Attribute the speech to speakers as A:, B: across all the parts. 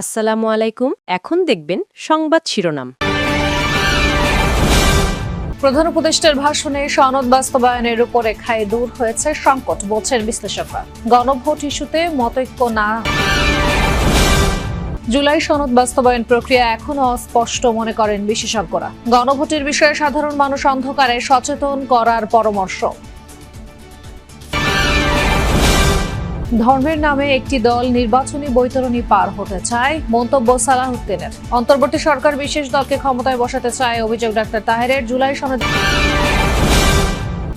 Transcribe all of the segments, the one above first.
A: আসসালামু আলাইকুম। এখন দেখবেন সংবাদ শিরোনাম।
B: প্রধান উপদেষ্টার ভাষণে সনদ বাস্তবায়নের উপরে খায়ে দূর হয়েছে সংকট, বলছেন বিশ্লেষকরা। গণভোট ইস্যুতে মতৈক্য না। জুলাই সনদ বাস্তবায়ন প্রক্রিয়া এখনও অস্পষ্ট মনে করেন বিশেষজ্ঞরা। গণভোটের বিষয়ে সাধারণ মানুষ অন্ধকারে সচেতন করার পরামর্শ। ধর্মের নামে একটি দল নির্বাচনী বৈতরণী পার হতে চায়, মন্তব্য সালাহুদ্দিনের অন্তর্বর্তী সরকার বিশেষ দলকে ক্ষমতায় বসাতে চায় অভিযোগ ডাক্তার তাহেরের জুলাই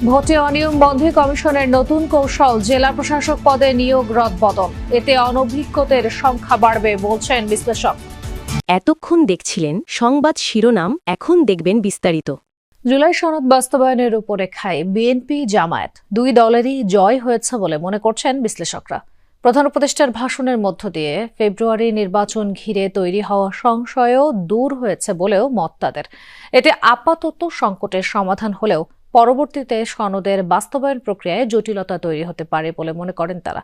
B: ভোটে অনিয়ম বন্ধে কমিশনের নতুন কৌশল, জেলা প্রশাসক পদে নিয়োগ রদ বদল। এতে অনভিজ্ঞদের সংখ্যা বাড়বে বলছেন বিশ্লেষক।
A: এতক্ষণ দেখছিলেন সংবাদ শিরোনাম, এখন দেখবেন বিস্তারিত।
B: জুলাই সনদ বাস্তবায়নের উপরে খায় বিএনপি জামায়াত দুই দলেরই জয় হয়েছে বলে মনে করছেন বিশ্লেষকরা। প্রধান উপদেষ্টার ভাষণের মধ্য দিয়ে ফেব্রুয়ারি নির্বাচন ঘিরে তৈরি হওয়া সংশয়ও দূর হয়েছে বলেও মত তাদের। এতে আপাতত সংকটের সমাধান হলেও পরবর্তীতে সনদের বাস্তবায়ন প্রক্রিয়ায় জটিলতা তৈরি হতে পারে বলে মনে করেন তারা।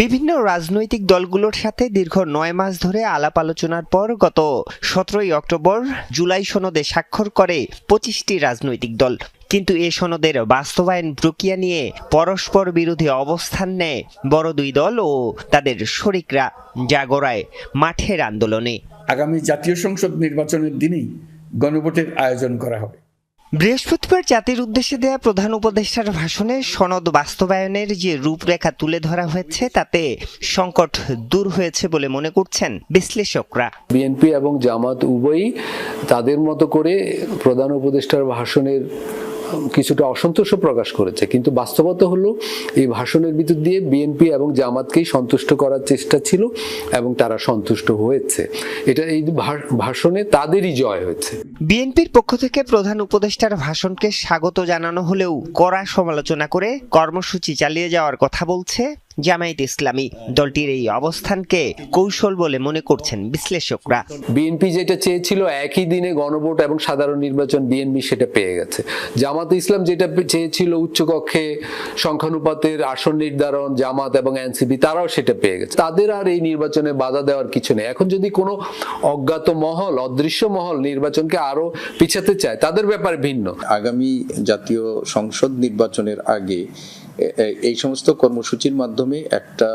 C: বিভিন্ন রাজনৈতিক দলগুলোর সাথে দীর্ঘ নয় মাস ধরে আলাপ আলোচনার পর গত সতেরোই অক্টোবর জুলাই সনদে স্বাক্ষর করে পঁচিশটি রাজনৈতিক দল। কিন্তু এ সনদের বাস্তবায়ন প্রক্রিয়া নিয়ে পরস্পর বিরোধী অবস্থান নেয় বড় দুই দল ও তাদের শরিকরা যা গড়ায় মাঠের আন্দোলনে।
D: আগামী জাতীয় সংসদ নির্বাচনের দিনেই গণভোটের আয়োজন করা হবে।
C: বৃহস্পতিবার জাতির উদ্দেশ্যে দেয়া প্রধান উপদেষ্টার ভাষণে সনদ বাস্তবায়নের যে রূপরেখা তুলে ধরা হয়েছে, তাতে সংকট দূর হয়েছে বলে মনে করছেন বিশ্লেষকরা।
E: বিএনপি এবং জামাত উভয়ই তাদের মতো করে প্রধান উপদেষ্টার ভাষণের কিছুটা অসন্তোষ প্রকাশ করেছে। কিন্তু বাস্তবতা হলো, এই ভাষণের ভিতর দিয়ে বিএনপি এবং জামাতকেই সন্তুষ্ট করার চেষ্টা ছিল এবং তারা সন্তুষ্ট হয়েছে। এটা এই ভাষণে তাদেরই জয় হয়েছে।
C: বিএনপির পক্ষ থেকে প্রধান উপদেষ্টার ভাষণকে স্বাগত জানানো হলেও কড়া সমালোচনা করে কর্মসূচি চালিয়ে যাওয়ার কথা বলছে জামায়াত ইসলামী দলটির এই অবস্থানকে কৌশল বলে মনে করছেন বিশ্লেষকরা।
E: বিএনপি যেটা চেয়েছিল একই দিনে গণভোট এবং সাধারণ নির্বাচন বিএনপি সেটা পেয়ে গেছে। জামাত ইসলাম যেটা পে- চেয়েছিল উচ্চকক্ষে সংখ্যানুপাতের আসন নির্ধারণ জামাত এবং এনসিপি তারাও সেটা পেয়ে গেছে। তাদের আর এই নির্বাচনে বাধা দেওয়ার কিছু নেই। এখন যদি কোনো অজ্ঞাত মহল অদৃশ্য মহল নির্বাচনকে আরও পিছাতে চায় তাদের ব্যাপারে ভিন্ন।
F: আগামী জাতীয় সংসদ নির্বাচনের আগে এই সমস্ত কর্মসূচির মাধ্যমে একটা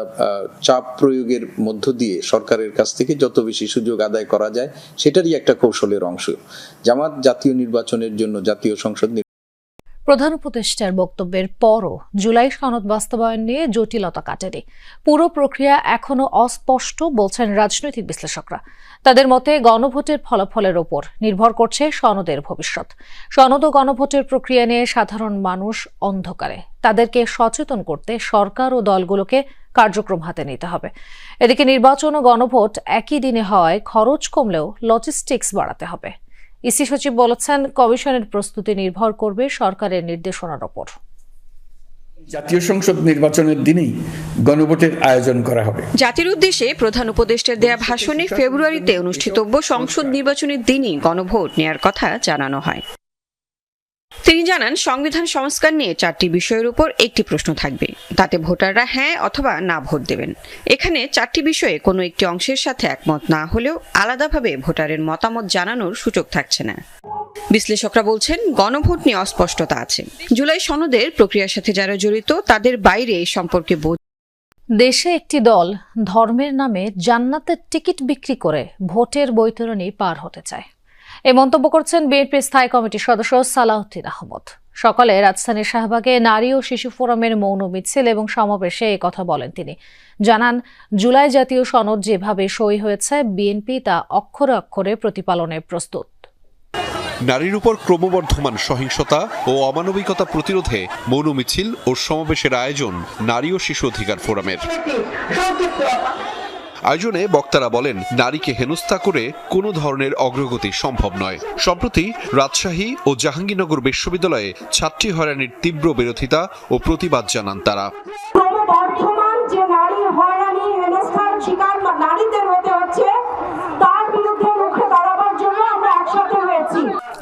F: চাপ প্রয়োগের মধ্য দিয়ে সরকারের কাছ থেকে যত বেশি সুযোগ আদায় করা যায়, সেটারই একটা কৌশলের অংশ। জামাত জাতীয় নির্বাচনের জন্য জাতীয় সংসদ
B: প্রধান উপদেষ্টার বক্তব্যের পরও জুলাই সনদ বাস্তবায়ন নিয়ে জটিলতা কাটেনি। পুরো প্রক্রিয়া এখনও অস্পষ্ট, বলছেন রাজনৈতিক বিশ্লেষকরা। তাদের মতে গণভোটের ফলাফলের ওপর নির্ভর করছে সনদের ভবিষ্যৎ। সনদ ও গণভোটের প্রক্রিয়া নিয়ে সাধারণ মানুষ অন্ধকারে। তাদেরকে সচেতন করতে সরকার ও দলগুলোকে কার্যক্রম হাতে নিতে হবে। এদিকে নির্বাচন ও গণভোট একই দিনে হওয়ায় খরচ কমলেও লজিস্টিক্স বাড়াতে হবে। ইসি সচিব বলেছেন কমিশনের প্রস্তুতি নির্ভর করবে সরকারের নির্দেশনার ওপর।
D: জাতীয় সংসদ নির্বাচনের দিনেই গণভোটের আয়োজন করা হবে।
G: জাতির উদ্দেশ্যে প্রধান উপদেষ্টার দেয়া ভাষণে ফেব্রুয়ারিতে অনুষ্ঠিতব্য সংসদ নির্বাচনের দিনই গণভোট নেয়ার কথা জানানো হয়। তিনি জানান, সংবিধান সংস্কার নিয়ে চারটি বিষয়ের উপর একটি প্রশ্ন থাকবে। তাতে ভোটাররা হ্যাঁ অথবা না ভোট দেবেন। এখানে চারটি বিষয়ে কোনো একটি অংশের সাথে একমত না হলেও আলাদাভাবে ভোটারের মতামত জানানোর সুযোগ থাকছে না। বিশ্লেষকরা বলছেন, গণভোট নিয়ে অস্পষ্টতা আছে। জুলাই সনদের প্রক্রিয়ার সাথে যারা জড়িত, তাদের বাইরে এই সম্পর্কে বোঝ
B: দেশে একটি দল ধর্মের নামে জান্নাতের টিকিট বিক্রি করে ভোটের বৈতরণী পার হতে চায়। এ মন্তব্য করছেন বিএনপি স্থায়ী কমিটির সদস্য সালাউদ্দিন আহমদ। সকালে রাজধানীর শাহবাগে নারী ও শিশু ফোরামের মৌন মিছিল এবং সমাবেশে এ কথা বলেন তিনি। জানান, জুলাই জাতীয় সনদ যেভাবে সই হয়েছে, বিএনপি তা অক্ষরে অক্ষরে প্রতিপালনে প্রস্তুত।
H: নারীর উপর ক্রমবর্ধমান সহিংসতা ও অমানবিকতা প্রতিরোধে মৌন মিছিল ও সমাবেশের আয়োজন নারী ও শিশু অধিকার ফোরামের। আয়োজনে বক্তারা বলেন, নারীকে হেনস্থা করে কোনো ধরনের অগ্রগতি সম্ভব নয়। সম্প্রতি রাজশাহী ও জাহাঙ্গীরনগর বিশ্ববিদ্যালয়ে ছাত্রী হয়রানির তীব্র বিরোধিতা ও প্রতিবাদ জানান তারা।
I: যে নারী হয়রানি শিকার নারীদের হতে হচ্ছে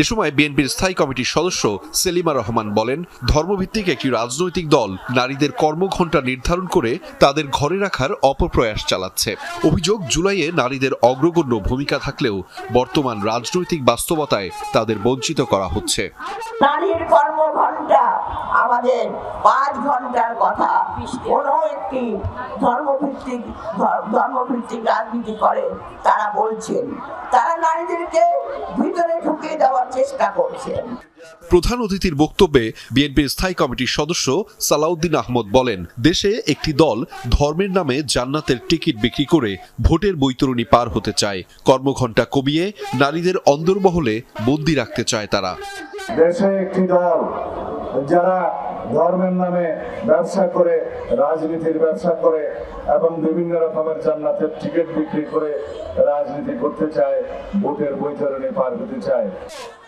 H: এ সময় বিএনপির স্থায়ী কমিটির সদস্য সেলিমা রহমান বলেন, ধর্মভিত্তিক একটি রাজনৈতিক দল নারীদের কর্মঘণ্টা নির্ধারণ করে তাদের ঘরে রাখার অপপ্রয়াস চালাচ্ছে। অভিযোগ, জুলাইয়ে নারীদের অগ্রগণ্য ভূমিকা থাকলেও বর্তমান রাজনৈতিক বাস্তবতায় তাদের বঞ্চিত করা হচ্ছে।
J: নারীর কর্মঘণ্টা আমাদের পাঁচ ঘণ্টার কথা। একটি ধর্মভিত্তিক ধর্মভিত্তিক রাজনীতি করে তারা বলছেন। তারা নারীদেরকে ভিতরে ঢুকিয়ে দেওয়ার চেষ্টা করছেন
H: প্রধান অতিথির বক্তব্যে বিএনপির স্থায়ী কমিটির সদস্য সালাউদ্দিন আহমদ বলেন দেশে একটি দল ধর্মের নামে জান্নাতের টিকিট বিক্রি করে ভোটের বৈতরণী পার হতে চায়। কর্মঘণ্টা কমিয়ে নারীদের অন্দরমহলে বন্দি রাখতে চায় তারা।
K: দেশে একটি দল যারা ধর্মের নামে ব্যবসা করে রাজনীতির ব্যবসা করে এবং বিভিন্ন রকমের জান্নাতের টিকিট বিক্রি করে রাজনীতি করতে চায় ভোটের বৈতরণী পার হতে চায়।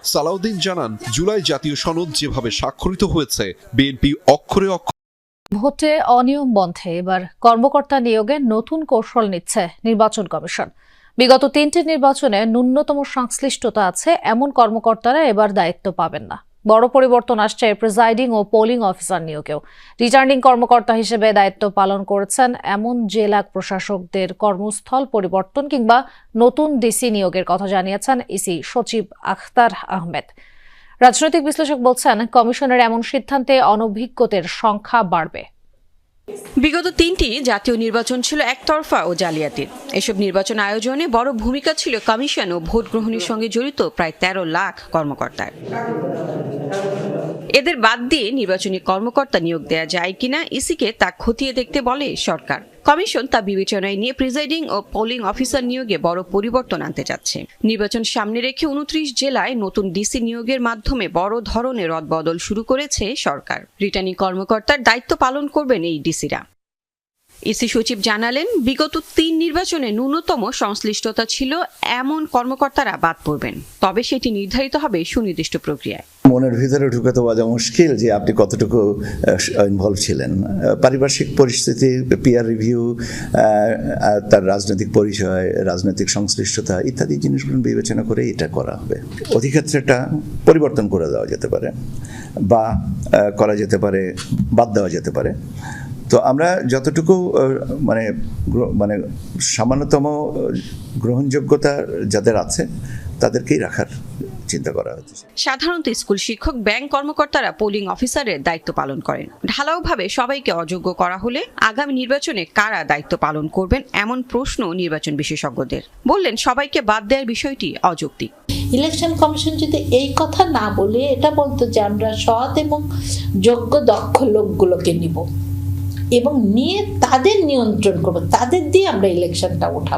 H: সালাউদ্দিন জানান, জুলাই জাতীয় সনদ যেভাবে স্বাক্ষরিত হয়েছে বিএনপি অক্ষরে অক্ষরে
B: ভোটে অনিয়ম বন্ধে এবার কর্মকর্তা নিয়োগে নতুন কৌশল নিচ্ছে নির্বাচন কমিশন। বিগত তিনটি নির্বাচনে ন্যূনতম সংশ্লিষ্টতা আছে, এমন কর্মকর্তারা এবার দায়িত্ব পাবেন না। বড় পরিবর্তন আসছে প্রিজাইডিং ও পোলিং অফিসার নিয়োগেও। রিটার্নিং কর্মকর্তা হিসেবে দায়িত্ব পালন করেছেন এমন জেলা প্রশাসকদের কর্মস্থল পরিবর্তন কিংবা নতুন ডিসি নিয়োগের কথা জানিয়েছেন ইসি সচিব আখতার আহমেদ। রাজনৈতিক বিশ্লেষক বলছেন, কমিশনের এমন সিদ্ধান্তে অনভিজ্ঞদের সংখ্যা বাড়বে।
G: বিগত তিনটি জাতীয় নির্বাচন ছিল একতরফা ও জালিয়াতির। এসব নির্বাচন আয়োজনে বড় ভূমিকা ছিল কমিশন ও ভোট গ্রহণের সঙ্গে জড়িত প্রায় তেরো লাখ কর্মকর্তার। এদের বাদ দিয়ে নির্বাচনী কর্মকর্তা নিয়োগ দেয়া যায় কিনা, ইসিকে তা খতিয়ে দেখতে বলে সরকার। কমিশন তা বিবেচনায় নিয়ে প্রিজাইডিং ও পোলিং অফিসার নিয়োগে বড় পরিবর্তন আনতে যাচ্ছে। নির্বাচন সামনে রেখে উনত্রিশ জেলায় নতুন ডিসি নিয়োগের মাধ্যমে বড় ধরনের রদবদল শুরু করেছে সরকার। রিটার্নিং কর্মকর্তার দায়িত্ব পালন করবেন এই ডিসিরা। ইসি সচিব জানালেন, বিগত তিন নির্বাচনে ন্যূনতম সংশ্লিষ্টতা ছিল, এমন কর্মকর্তারা বাদ পড়বেন। তবে সেটি নির্ধারিত হবে সুনির্দিষ্ট প্রক্রিয়ায়।
L: মনের ভিতরে ঢুকে তো বোঝা মুশকিল যে আপনি কতটুকু ইনভলভ ছিলেন। পারিপার্শ্বিক পরিস্থিতি পিয়ার রিভিউ তার রাজনৈতিক পরিচয়, রাজনৈতিক সংশ্লিষ্টতা ইত্যাদি জিনিসগুলো বিবেচনা করে এটা করা হবে। অধিক্ষেত্রটা পরিবর্তন করে দেওয়া যেতে পারে বা করা যেতে পারে, বাদ দেওয়া যেতে পারে। তো আমরা যতটুকু মানে গ্র- মানে সামান্যতম গ্রহণযোগ্যতা যাদের আছে তাদেরকেই রাখার চিন্তা করা হচ্ছে।
G: সাধারণত স্কুল শিক্ষক ব্যাংক কর্মকর্তারা পোলিং অফিসারের দায়িত্ব পালন করেন। ঢালাওভাবে সবাইকে অযোগ্য করা হলে আগামী নির্বাচনে কারা দায়িত্ব পালন করবেন এমন প্রশ্ন নির্বাচন বিশেষজ্ঞদের। বললেন সবাইকে বাদ দেওয়ার বিষয়টি অযৌক্তিক।
M: ইলেকশন কমিশন যদি এই কথা না বলে এটা বলতো যে আমরা সৎ এবং যোগ্য দক্ষ লোকগুলোকে নিব। এবং নিয়ে তাদের নিয়ন্ত্রণ করব। তাদের দিয়ে আমরা ইলেকশনটা উঠাবো